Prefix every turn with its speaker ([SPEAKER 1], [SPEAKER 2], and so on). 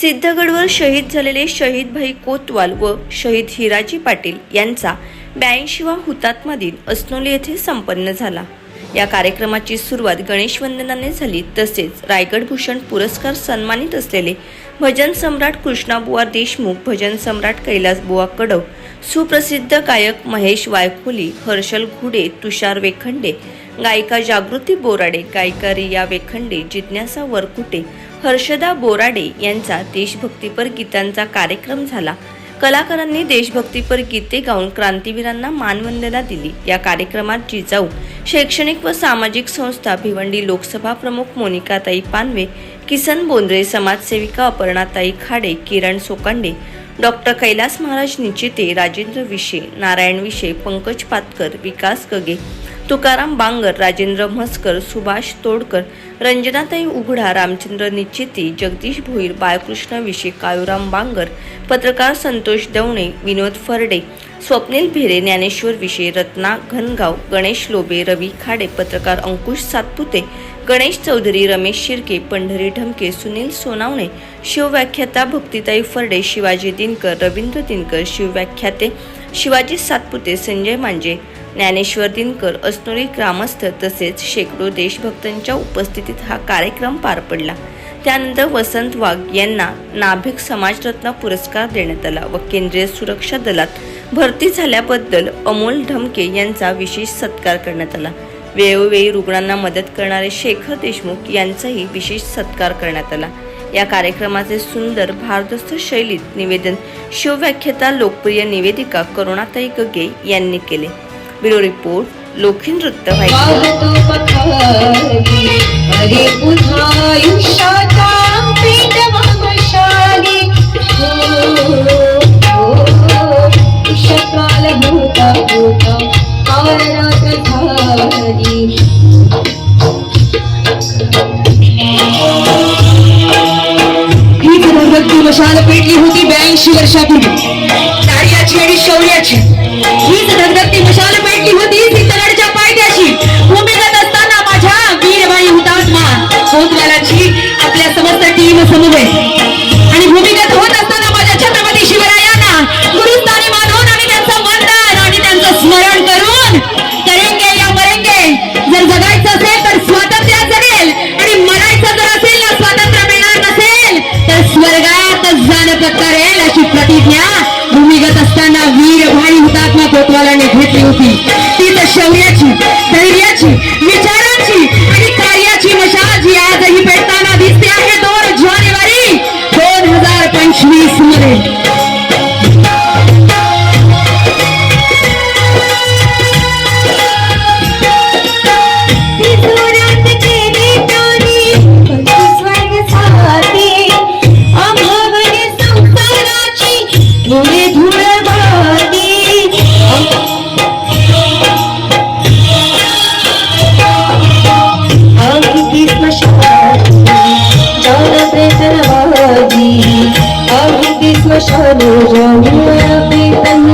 [SPEAKER 1] सिद्धगडवर शहीद झालेले शहीद भाई कोतवाल व शहीद हिराजी पाटील यांचा ब्याऐंशीवा हुतात्मा दिन असनोली येथे संपन्न झाला. या कार्यक्रमाची सुरुवात गणेशवंदनाने झाली. तसेच रायगड भूषण पुरस्कार सन्मानित असलेले भजन सम्राट कृष्णाबुवा देशमुख भजन सम्राट कैलास बुवा कडव सुप्रसिद्ध गायक महेश वायखोली हर्षल घुडे तुषार वेखंडे गायिका जागृती बोराडे गायिका रिया वेखंडे जिज्ञासा वरकुटे हर्षदा बोराडे यांचा देशभक्तीपर गीतांचा कार्यक्रम झाला. कलाकारांनी देशभक्तीपर गीते गाऊन क्रांतीवीरांना मानवंदना दिली. या कार्यक्रमात जिजाऊ शैक्षणिक व सामाजिक संस्था भिवंडी लोकसभा प्रमुख मोनिकाताई पानवे किसन बोंद्रे समाजसेविका अपर्णाताई खाडे किरण सोकांडे डॉक्टर कैलास महाराज निचिते राजेंद्र विशे नारायण विशे पंकज पातकर विकास गगे तुकाराम बांगर राजेंद्र म्हसकर सुभाष तोडकर रंजनाताई उघडा रामचंद्र निश्चिती जगदीश भोईर बाळकृष्ण विशे काळूराम बांगर पत्रकार संतोष दवणे विनोद फरडे स्वप्नील भेरे ज्ञानेश्वर विशे रत्ना घनगाव गणेश लोबे रवी खाडे पत्रकार अंकुश सातपुते गणेश चौधरी रमेश शिर्के पंढरी ढमके सुनील सोनावणे शिवव्याख्याता भक्तिताई फरडे शिवाजी दिनकर रवींद्र दिनकर शिवव्याख्याते शिवाजी सातपुते संजय मांजे ज्ञानेश्वर दिनकर अस्नोली ग्रामस्थ तसेच शेकडो देशभक्तांच्या उपस्थितीत हा कार्यक्रम पार पडला. त्यानंतर वसंत वाघ यांना नाभिक समाजरत्न पुरस्कार देण्यात आला व केंद्रीय सुरक्षा दलात भरती झाल्याबद्दल अमोल ढमके यांचा विशेष सत्कार करण्यात आला. वेळोवेळी रुग्णांना मदत करणारे शेखर देशमुख यांचाही विशेष सत्कार करण्यात आला. या कार्यक्रमाचे सुंदर भारदस्त शैलीत निवेदन शिवव्याख्याता लोकप्रिय निवेदिका करुणाताई गगे यांनी केले. ब्युरो रिपोर्ट लोखी नृत्य
[SPEAKER 2] मशाली
[SPEAKER 3] पेटली होती ब्याऐंशी वर्षापूर्वी कार्याची आणि शौर्याची. ही धनवृत्ती मशाल पेटली
[SPEAKER 2] shauri yetu, dalili yetu mita أشهد جميع بأن